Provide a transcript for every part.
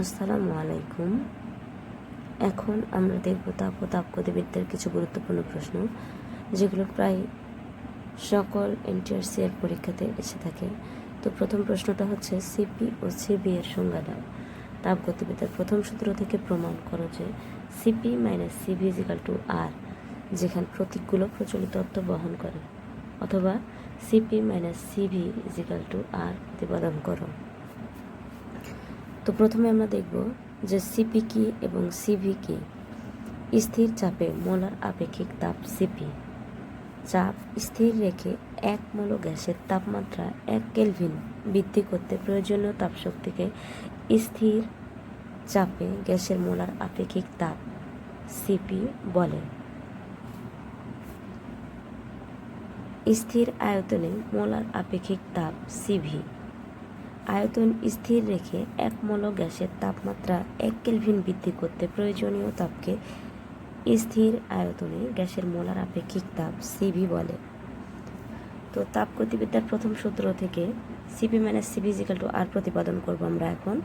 আসসালামু আলাইকুম এখন আমরা দেখব তাপ ও তাপগতিবিদ্যার কিছু গুরুত্বপূর্ণ প্রশ্ন, যেগুলো প্রায় সকল এনটিআরসি এর পরীক্ষাতে এসে থাকে। তো প্রথম প্রশ্নটা হচ্ছে সিপি ও সিবি এর সংজ্ঞা দাও। তাপগতিবিদ্যার প্রথম সূত্র থেকে প্রমাণ করো যে CP minus CB equal to R যেখানে প্রতীকগুলো প্রচলিত অর্থ বহন করে, অথবা CP minus CB equal to R প্রতিপাদন করো। তো প্রথমে আমরা দেখব যে সিপি কি এবং সিভি কি। স্থির চাপে মোলার আপেক্ষিক তাপ সিপি চাপ স্থির রেখে এক মোল গ্যাসের তাপমাত্রা এক কেলভিন বৃদ্ধি করতে প্রয়োজনীয় তাপশক্তিকে স্থির চাপে গ্যাসের মোলার আপেক্ষিক তাপ সিপি বলে। স্থির আয়তনে মোলার আপেক্ষিক তাপ সিভি আয়তন স্থির রেখে এক মোল গ্যাসের তাপমাত্রা এক কেলভিন বৃদ্ধি করতে প্রয়োজনীয় তাপকে স্থির আয়তনে গ্যাসের মোলার আপেক্ষিক তাপ সিভি বলে। তো তাপ গতিবিদ্যার প্রথম সূত্র থেকে CP minus CV equal to R প্রতিপাদন করব আমরা এখন।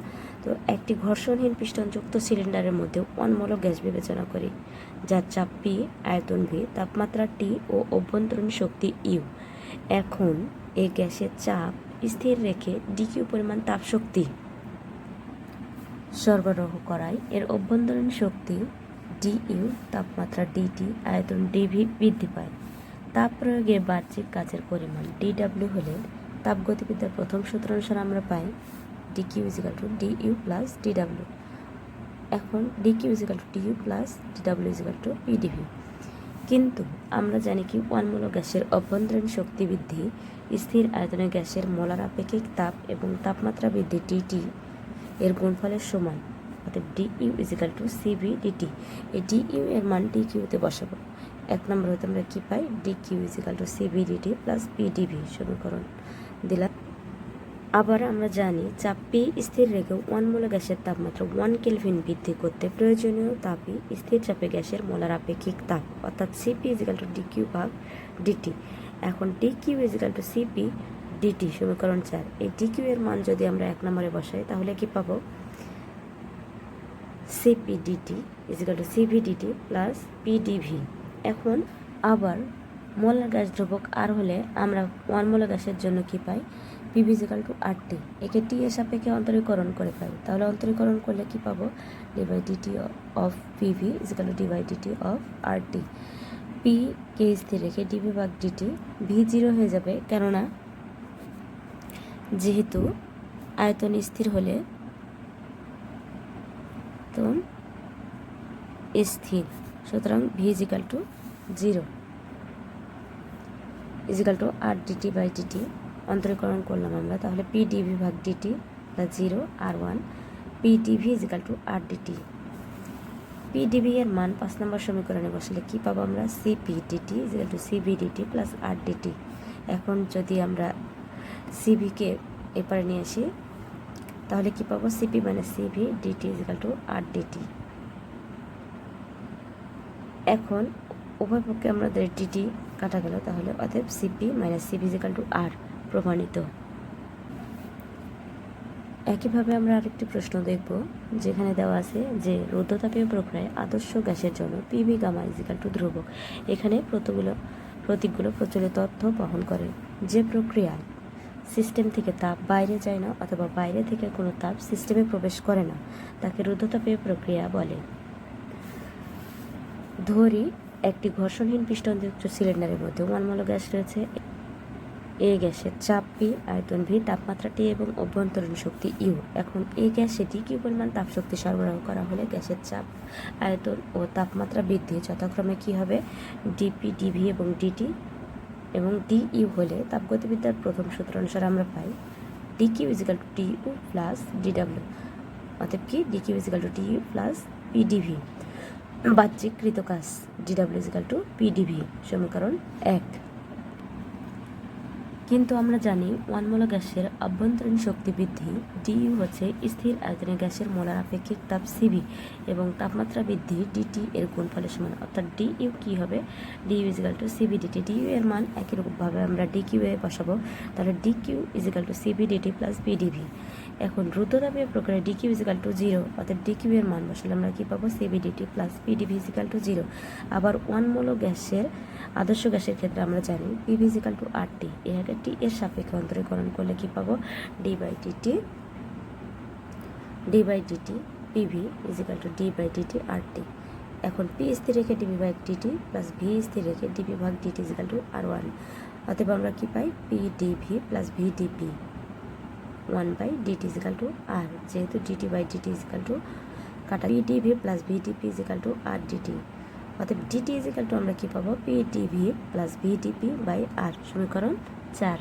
তো একটি ঘর্ষণহীন পিস্টনযুক্ত সিলিন্ডারের মধ্যে অনমূল গ্যাস বিবেচনা করি, যার চাপ পি আয়তন ভি তাপমাত্রা টি ও অভ্যন্তরীণ শক্তি ইউ এখন এই গ্যাসের চাপ স্থির রেখে ডিকিউ পরিমাণ তাপশক্তি সরবরাহ করায় এর অভ্যন্তরীণ শক্তি ডিইউ তাপমাত্রা ডিটি আয়তন ডিভি বৃদ্ধি পায়। তাপ প্রয়োগে বাহ্যিক কাজের পরিমাণ ডিডাব্লিউ হলে তাপগতিবিদ্যার প্রথম সূত্র অনুসারে আমরা পাই DQ equal to DU plus DW এখন DQ equal to DU plus DW equal to PDV কিন্তু আমরা জানি কি, ওয়ানমূলক গ্যাসের অভ্যন্তরীণ শক্তি বৃদ্ধি, স্থির আয়তনে গ্যাসের মোলার আপেক্ষিক তাপ এবং তাপমাত্রা বৃদ্ধি ডিটি এর গুণফলের সমান অর্থাৎ DU equal to CV DT এই ডিইউ এর মান ডিকিউতে বসাবো। এক নম্বর হতে আমরা কী পাই? DQ equal to CB DT plus PDV সমীকরণ দিলাম। আবার আমরা জানি চাপ পি স্থির রেখে ওয়ান মোলা গ্যাসের তাপমাত্রা ওয়ান কেলভিন বৃদ্ধি করতে প্রয়োজনীয় তাপই স্থির চাপে গ্যাসের মোলার আপেক্ষিক তাপ, অর্থাৎ সিপি ইজিক্যাল টু ডিকিউ ভাগ ডিটি এখন DQ equal to CP DT সমীকরণ চার। এই ডিকিউ এর মান যদি আমরা এক নম্বরে বসাই, তাহলে কি পাবো? CP DT equal to CV DT plus PDV এখন আবার মোলার গ্যাস ধ্রুবক আর হলে আমরা ওয়ান মোলার গ্যাসের জন্য কি পাই? PV equal to R T একে টি এর সাপেক্ষে অন্তরীকরণ করে পাই। তাহলে অন্তরীকরণ করলে কি পাবো? D by DT of PV equal to D by DT of R T P কে স্থির রেখে ডিভি ভাগ ডিটি ভি জিরো হয়ে যাবে। কেননা যেহেতু আয়তন স্থির হলে তো স্থির, সুতরাং V equal to zero equal to R DT by DT অন্তরীকরণ করলাম আমরা, তাহলে পি ডিভি ভাগ DT plus zero R one P DV equal to R DT P DV এর মান পাঁচ নম্বর সমীকরণে বসলে কী পাবো আমরা? C P DT equal to CB DT plus R DT এখন যদি আমরা সিবিকে এপারে নিয়ে আসি, তাহলে কি পাবো? সিপি মানে CV DT equal to R DT এখন উভয় পক্ষে আমাদের ডিটি কাটা গেল, তাহলে অতএব CP minus CP equal to R প্রমাণিত। একইভাবে আমরা আরেকটি প্রশ্ন দেখব, যেখানে দেওয়া আছে যে রুদ্ধতাপীয় প্রক্রিয়ায় আদর্শ গ্যাসের জন্য পিভি গামা ইজিক্যাল টু ধ্রুবক। এখানে প্রতগুলো, প্রতীকগুলো প্রচলিত তথ্য বহন করে। যে প্রক্রিয়ায় সিস্টেম থেকে তাপ বাইরে যায় না অথবা বাইরে থেকে কোনো তাপ সিস্টেমে প্রবেশ করে না, তাকে রুদ্ধতাপীয় প্রক্রিয়া বলে। ধরি একটি ঘর্ষণহীন পিস্টনযুক্ত সিলিন্ডারের মধ্যে ওয়ানমূল গ্যাস রয়েছে। এই গ্যাসের চাপ পি আয়তন ভি তাপমাত্রা টি এবং অভ্যন্তরীণ শক্তি ইউ। এখন এই গ্যাসে ডি কিউ পরিমাণ তাপশক্তি সরবরাহ করা হলে গ্যাসের চাপ, আয়তন ও তাপমাত্রা বৃদ্ধি যথাক্রমে কি হবে? ডিপি, ডিভি এবং ডিটি এবং ডি ইউ হলে তাপগতিবিদ্যার প্রথম সূত্র অনুসারে আমরা পাই D Q equal to T U plus DW. অতএব কি? D Q equal to T U plus PDV. বাহ্যিক কৃতকাজ ডিডাব্লিউ ইজিক্যাল টু পিডিভি। সমীকরণ এক। কিন্তু আমরা জানি ওয়ান মোলা গ্যাসের অভ্যন্তরীণ শক্তি বৃদ্ধি ডিইউ হচ্ছে স্থির আয়তনে গ্যাসের মোলার আপেক্ষিক তাপ সিবি এবং তাপমাত্রা বৃদ্ধি, ডিটি এর গুণফলের সমান। অর্থাৎ ডিইউ কী হবে? DU equal to CV DT. DU এর মান একই রকমভাবে আমরা ডিকিউ এ বসাবো। তাহলে DQ equal to CV DT plus PDV এখন রুদ্রতাপীয় প্রক্রিয়ায় ডিকিউ ইজিক্যাল টু জিরো, অর্থাৎ ডিকিউ এর মান বসালে আমরা কী পাবো? CV dT plus PdV equal to zero. আবার ওয়ান মোলো গ্যাসের, আদর্শ গ্যাসের ক্ষেত্রে আমরা জানি PV equal to R T. এর আগে টি এর সাপেক্ষে অন্তরীকরণ করলে কী পাবো? D by DT D by DT PV equal to D by DT R T এখন পি স্থির রেখে DV by DT plus V স্থির রেখে ডিবি ভাগ DT equal to R one অতএব আমরা কী পাই? P dV plus V dP one by dT equal to R যেহেতু dT by dT equal to কাটা P dV plus V dP equal to R dT অতএব DT equal to আমরা কী পাবো? P DV plus V DP by R সমীকরণ চার।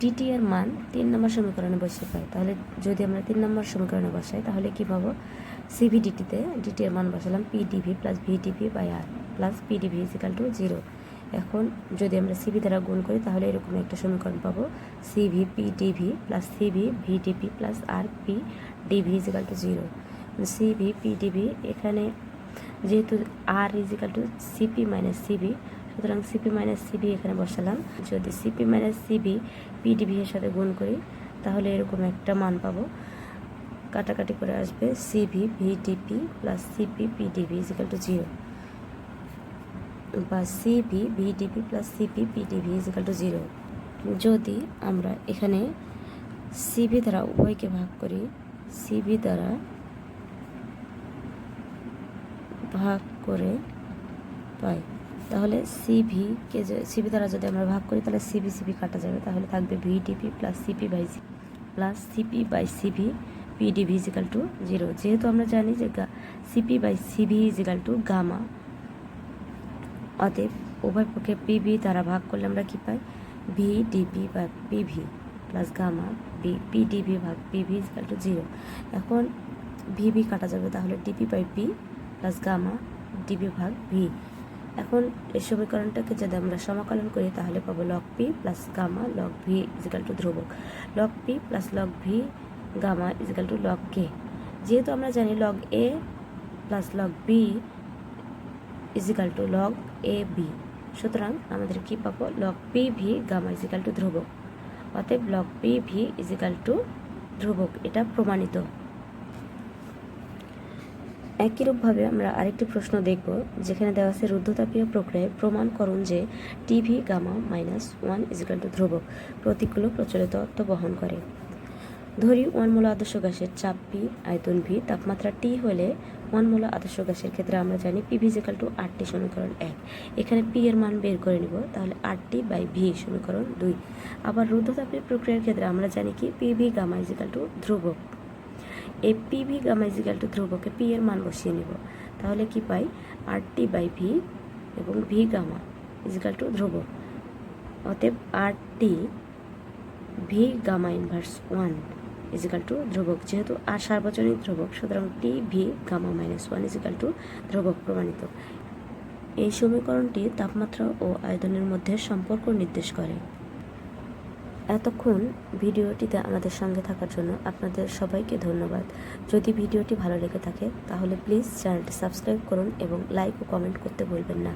DT এর মান তিন নম্বর সমীকরণে বসে পাই। তাহলে যদি আমরা তিন নম্বর সমীকরণে বসাই, তাহলে কী পাবো? সিভি ডিটিতে ডিটি এর মান বসালাম P dV plus V dP by R plus P dV equal to zero এখন যদি আমরা সিভি দ্বারা গুণ করি, তাহলে এরকম একটা সমীকরণ পাবো। CV P dV plus CV V dP plus R P dV equal to zero CV P dV এখানে যেহেতু R equal to CP minus CV সুতরাং সিপি মাইনাস সিবি এখানে বসালাম। যদি সিপি মাইনাস সিবি পিডিবি এর সাথে গুণ করি, তাহলে এরকম একটা মান পাবো। কাটাকাটি করে আসবে CV VdP plus CP PdV equal to zero বা CV VdP plus CP PdV equal to zero যদি আমরা এখানে সিভি দ্বারা উভয়কে ভাগ করি সিভি দ্বারা ভাগ করে পাই। তাহলে সিভি কে সিভি দ্বারা যদি আমরা ভাগ করি, তাহলে সিভি সিভি কাটা যাবে। তাহলে থাকবে VdP plus CP by plus CP by CV PdV equal to zero যেহেতু আমরা জানি যে CP by CV equal to gamma অতএব উভয় পক্ষে পিভি দ্বারা ভাগ করলে আমরা কী পাই? ভি ডিপি বা PV plus gamma V PdV ভাগ পিভি ইজিক্যাল টু জিরো এখন ভিভি কাটা যাবে, তাহলে dP by P plus gamma dV ভাগ ভি এখন এই সমীকরণটাকে যদি আমরা সমাকলন করি, তাহলে পাবো log P plus gamma log V equal to ধ্রুবক। Log P plus log V gamma equal to log K যেহেতু আমরা জানি log A plus log B equal to log A B সুতরাং আমাদের কী পাবো? Log P V gamma equal to ধ্রুবক। অতএব log P V equal to ধ্রুবক। এটা প্রমাণিত। একইরূপভাবে আমরা আরেকটি প্রশ্ন দেখব, যেখানে দেওয়া আছে, রুদ্ধতাপীয় প্রক্রিয়ায় প্রমাণ করুন যে TV gamma minus one equal to ধ্রুবক প্রতিকূল প্রচলিত অর্থ বহন করে। ধরি ওয়ান মূল আদর্শ গ্যাসের চাপ পি আয়তন ভি তাপমাত্রা টি হলে ওয়ান মূল আদর্শ গ্যাসের ক্ষেত্রে আমরা জানি পি ভিজিক্যাল টু আটটি সমীকরণ এক। এখানে পি এর মান বের করে নিব, তাহলে আটটি বাই ভি সমীকরণ দুই। আবার রুদ্ধতাপীয় প্রক্রিয়ার ক্ষেত্রে আমরা জানি কি P V gamma equal to ধ্রুবক। এই P V gamma equal to ধ্রুবকে P এর মান বসিয়ে নিব। তাহলে কি পাই? আর টি বাই ভি এবং ভি গামা ইজিক্যাল টু ধ্রুবক অতএব R T V gamma inverse one equal to ধ্রুবক। যেহেতু আর সার্বজনীন ধ্রুবক, সুতরাং T V gamma minus one equal to ধ্রুবক প্রমাণিত। এই সমীকরণটি তাপমাত্রা ও আয়তনের মধ্যে সম্পর্ক নির্দেশ করে। এতক্ষণ ভিডিওটিতে আমাদের সঙ্গে থাকার জন্য আপনাদের সবাইকে ধন্যবাদ। যদি ভিডিওটি ভালো লেগে থাকে, তাহলে প্লিজ চ্যানেলটি সাবস্ক্রাইব করুন এবং লাইক ও কমেন্ট করতে ভুলবেন না।